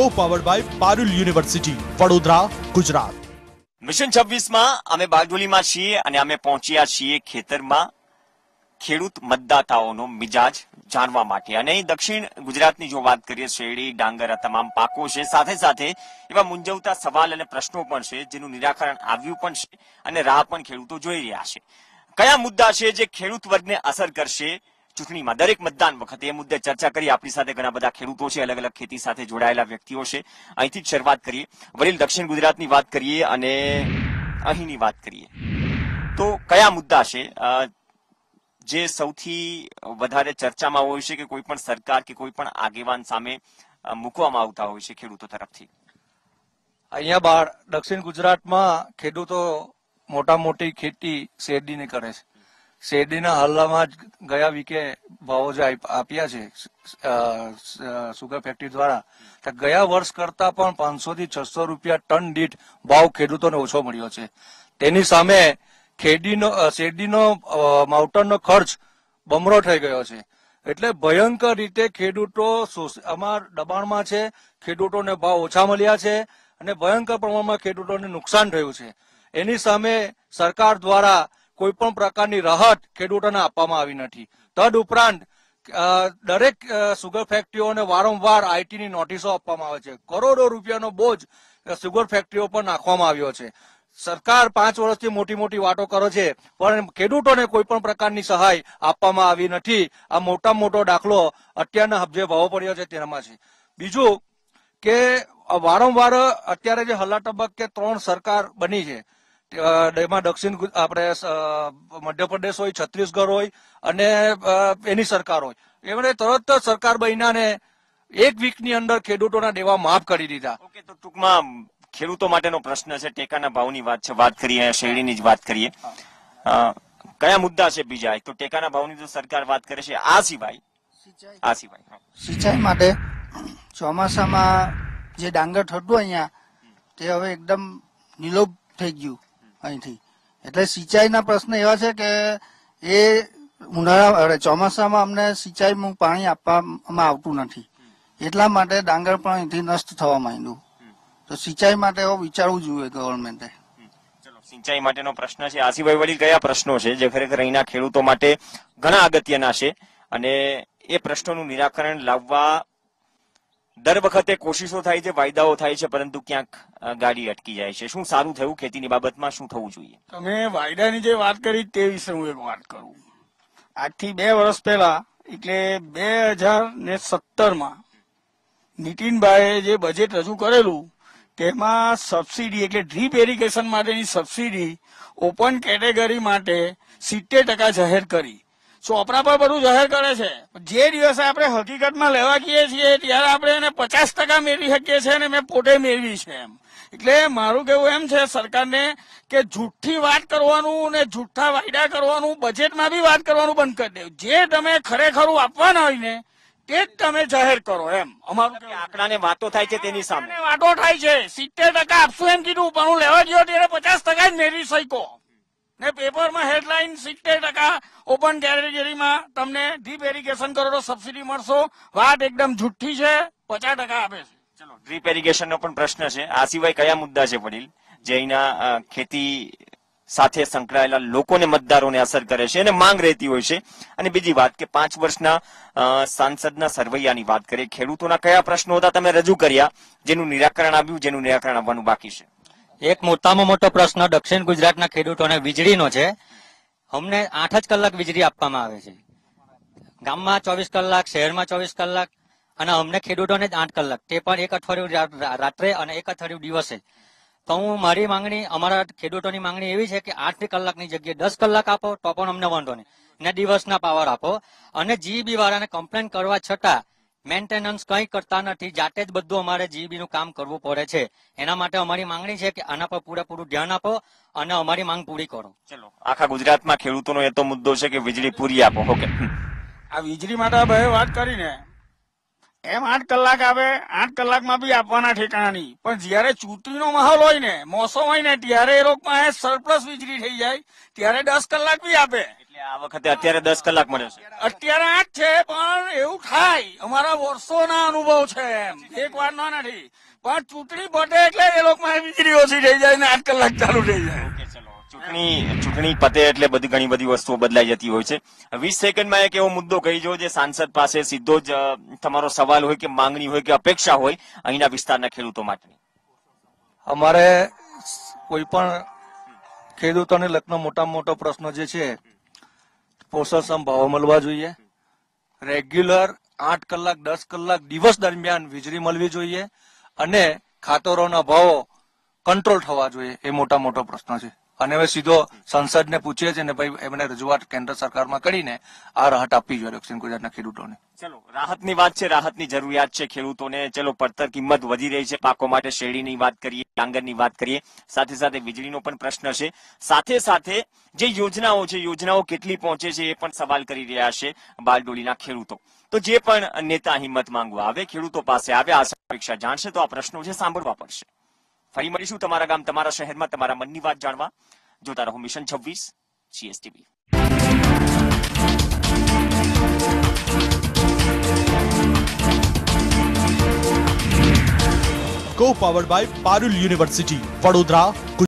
Co powered by Parul university Vadodara Gujarat mission છવ્વીસમાં અમે બારડોલીમાં છીએ અને અમે પહોંચ્યા છીએ ખેતરમાં ખેડૂત મતદાતાઓનો મિજાજ જાણવા માટે. અને દક્ષિણ ગુજરાતની જો વાત કરીએ, શેરડી, ડાંગર, આ તમામ પાકો છે. સાથે સાથે એવા મૂંઝવતા સવાલ અને પ્રશ્નો પણ છે, જેનું નિરાકરણ આવ્યું પણ છે અને રાહ પણ ખેડૂતો જોઈ રહ્યા છે. કયા મુદ્દા છે જે ખેડૂત વર્ગને અસર કરશે? ચૂંટણીમાં દરેક મતદાન વખતે એ મુદ્દે ચર્ચા કરી. આપણી સાથે ઘણા બધા ખેડૂતો છે અલગ અલગ ખેતી સાથે જોડાયેલા વ્યક્તિઓ છે. અહીંથી જ શરૂઆત કરીએ. વડીલ દક્ષિણ ગુજરાતની વાત કરીએ અને અહીંની વાત કરીએ. તો કયા મુદ્દા છે? જે સૌથી વધારે ચર્ચામાં હોય છે કે કોઈ પણ સરકાર કે કોઈ પણ આગેવાન સામે મૂકવામાં આવતા હોય છે ખેડૂતો તરફથી? અહીંયા બહાર દક્ષિણ ગુજરાતમાં ખેડૂતો મોટા મોટી ખેતી શેરડીની કરે છે. શેરડીના હાલમાં જ ગયા વીકે ભાવો જે આપ્યા છે સુગર ફેક્ટરી દ્વારા. તો ગયા વર્ષ કરતા પણ પાંચસો થી છસો રૂપિયા ટન દીઠ ભાવ ખેડૂતોને ઓછો મળ્યો છે. તેની સામે ખેડીનો શેરડીનો અ, ખર્ચ બમરો થઈ ગયો છે. એટલે ભયંકર રીતે ખેડૂતો અમાર દબાણમાં છે ખેડૂતોને ભાવ ઓછા મળ્યા છે અને ભયંકર પ્રમાણમાં ખેડૂતોને નુકસાન થયું છે. એની સામે સરકાર દ્વારા કોઈ પણ પ્રકારની રાહત ખેડૂતોને આપવામાં આવી નથી. તદ ઉપરાંત દરેક સુગર ફેક્ટરીઓને વારંવાર આઈટીની નોટિસો આપવામાં આવે છે. કરોડો રૂપિયાનો બોજ સુગર ફેક્ટરીઓ પર નાખવામાં આવ્યો છે. સરકાર પાંચ વર્ષથી મોટી મોટી વાતો કરે છે, પણ ખેડૂતોને કોઈ પણ પ્રકારની સહાય આપવામાં આવી નથી. આ મોટા મોટો દાખલો અત્યારના જે ભાવો પડ્યો છે તેનામાં છે. બીજું કે, વારંવાર અત્યારે જે હલ્લા તબક્કે ત્રણ સરકાર બની છે. એમાં દક્ષિણ આપણે મધ્યપ્રદેશ હોય છત્તીસગઢ હોય અને એની સરકાર હોય. એમણે તરત જ સરકાર બન્યાને એક વીકની અંદર ખેડૂતોના દેવા માફ કરી દીધા. ઓકે તો ટૂંકમાં ખેડૂતો માટેનો પ્રશ્ન છે ટેકાના ભાવની વાત છે વાત કરીએ શેરડીની જ વાત કરીએ. અ, કયા મુદ્દા છે બીજા? તો ટેકાના ભાવની તો સરકાર વાત કરે છે આ સિવાય. આ સિવાય સિંચાઈ માટે ચોમાસામાં જે ડાંગર થતું અહીંયા તે હવે એકદમ નિલોપ થઈ ગયું. અહીંથી. એટલે સિંચાઈના પ્રશ્ન એવા છે કે એ ઉનાળા ચોમાસામાં અમને સિંચાઈમાં પાણી આપવામાં આવતું નથી. એટલા માટે ડાંગર પણ અહીંથી નષ્ટ થવા માંડ્યું. તો સિંચાઈ માટે એવું વિચારવું જોઈએ ગવર્મેન્ટે સિંચાઈ માટેનો પ્રશ્ન છે. આ સિવાય વળી કયા પ્રશ્નો છે? જે ખરેખર અહીંના ખેડૂતો માટે ઘણા અગત્યના છે. અને એ પ્રશ્નોનું નિરાકરણ લાવવા દર વખતે કોશિશો થાય છે, વાયદાઓ થાય છે, પરંતુ ક્યાંક ગાડી અટકી જાય છે. શું સારું થયું? ખેતીની બાબતમાં શું થવું જોઈએ? તમે વાયદાની જે વાત કરી તે વિશે હું એક વાત કરું. આજથી બે વર્ષ પહેલા, એટલે બે હજાર ને સત્તરમાં, નીતિનભાઈએ જે બજેટ રજૂ કરેલું, તેમાં સબસિડી એટલે ડ્રીપ એરિગેશન માટેની સબસિડી ઓપન કેટેગરી માટે સિત્તેર ટકા જાહેર કરી. ચોપડા પર બધું જાહેર કરે છે. જે દિવસે આપણે હકીકતમાં લેવા કહીએ છીએ ત્યારે આપણે એને પચાસ ટકા મેળવી શકીએ છીએ અને મેં પોતે મેળવી છે એમ. એટલે મારું કેવું એમ છે સરકારને કે જૂઠી વાત કરવાનું ને જૂઠા વાયદા કરવાનું બજેટમાં બી વાત કરવાનું બંધ કરી દેવું. જે તમે ખરેખર આપવાના હોય ને તે જ તમે જાહેર કરો એમ. અમારું. આંકડાને વાતો થાય છે તેની સામે. વાતો થાય છે. સિત્તેર ટકા આપશું એમ કીધું પણ હું લેવા ગયો ત્યારે પચાસ ટકા જ મેળવી શક્યો. ને પેપરમાં હેડલાઇન સિત્તેર ટકા ઓપન કેટેગરીમાં તમને ડ્રીપ એરિગેશન કરો તો સબસિડી મળશો. વાત એકદમ જુઠ્ઠી છે. પચાસ ટકા આપે છે. ચલો ડ્રીપ એરિગેશનનો પણ પ્રશ્ન છે. આ સિવાય કયા મુદ્દા છે, વડીલ? જે અહીંના ખેતી સાથે સંકળાયેલા લોકોને મતદારોને અસર કરે છે અને માંગ રહેતી હોય છે. અને બીજી વાત કે પાંચ વર્ષના સાંસદના સરવૈયાની વાત કરીએ. ખેડૂતોના કયા પ્રશ્નો હતા તમે રજૂ કર્યા? જેનું નિરાકરણ આવ્યું, જેનું નિરાકરણ આવવાનું બાકી છે. એક મોટામાં મોટો પ્રશ્ન દક્ષિણ ગુજરાતના ખેડૂતોને વીજળીનો છે. અમને આઠ જ કલાક વીજળી આપવામાં આવે છે. ગામમાં ચોવીસ કલાક, શહેરમાં ચોવીસ કલાક અને અમને ખેડૂતોને જ આઠ કલાક. તે પણ એક અઠવાડિયું રાત્રે અને એક અઠવાડિયું દિવસે. તો હું મારી માંગણી, અમારા ખેડૂતોની માંગણી એવી છે કે આઠ કલાકની જગ્યાએ દસ કલાક આપો, તો પણ અમને વાંધો નહીં. ને દિવસના પાવર આપો. અને જીબી વાળાને કમ્પ્લેન કરવા છતાં મેન્ટેનન્સ કંઈ કરતા નથી. જાતે જ બધું અમારે જીબી નું કામ કરવું પડે છે. એના માટે અમારી માંગણી છે કે આના પર પૂરેપૂરું ધ્યાન આપો અને અમારી માંગ પૂરી કરો. ચલો આખા ગુજરાતમાં ખેડૂતોનો એ તો મુદ્દો છે કે વીજળી પૂરી આપો. ઓકે. આ વીજળી માટે ભાઈ વાત કરીને એમ આઠ કલાક આવે આઠ કલાકમાં બી આપવાના ઠેકાણા નહીં પણ જયારે ચૂંટણીનો માહોલ હોય ને મોસમ હોય ને ત્યારે એ લોકો સરપ્લસ વીજળી થઈ જાય. ત્યારે દસ કલાક બી આપે. એટલે આ વખતે અત્યારે દસ કલાક મળે છે. અત્યારે આઠ છે પણ એવું થાય અમારા વર્ષોના અનુભવ છે એમ. એક વાર ના નથી. પણ ચૂંટણી પટે એટલે એ લોકોમાં વીજળી ઓછી થઈ જાય ને આઠ કલાક ચાલુ થઈ જાય. ચૂંટણી ચૂંટણી પતે એટલે બધી ઘણી બધી વસ્તુઓ બદલાઈ જતી હોય છે. વીસ સેકન્ડમાં એક એવો મુદ્દો કહી જો જે સાંસદ પાસે સીધો જ તમારો સવાલ હોય કે માંગણી હોય કે અપેક્ષા હોય અહીંના વિસ્તારના ખેડૂતો માટે અમારે કોઈ પણ ખેડૂતોને લગ્ન મોટામાં મોટો પ્રશ્ન જે છે પોષણક્ષમ ભાવ મળવા જોઈએ. રેગ્યુલર આઠ કલાક, દસ કલાક દિવસ દરમિયાન વીજળી મળવી જોઈએ અને ખાતરોના ભાવો કંટ્રોલ થવા જોઈએ એ મોટા મોટો પ્રશ્ન છે. અને હવે સીધો સંસદને પૂછીએ છે ને ભાઈ, એમને રજૂઆત કેન્દ્ર સરકારમાં કરીને આ રાહત આપવી જોઈએ દક્ષિણ ગુજરાતના ખેડૂતોને. ચલો, રાહતની વાત છે, રાહતની જરૂરિયાત છે ખેડૂતોને. ચલો, પડતર કિંમત વધી રહી છે પાકો માટે. શેરડીની વાત કરીએ, ડાંગરની વાત કરીએ. સાથે સાથે વીજળીનો પણ પ્રશ્ન છે. સાથે સાથે જે યોજનાઓ છે, યોજનાઓ કેટલી પહોંચે છે એ પણ સવાલ કરી રહ્યા છે બારડોલીના ખેડૂતો. તો જે પણ નેતા હિંમત માંગવા આવે, ખેડૂતો પાસે આવે આ પરીક્ષા જાણશે, તો આ પ્રશ્નો છે, સાંભળવા પડશે. ફરી મળીશું તમારા ગામ, તમારા શહેરમાં, તમારા મનની વાત જાણવા. જોતા રહો મિશન છવ્વીસ GSTV co powered by Parul university Vadodara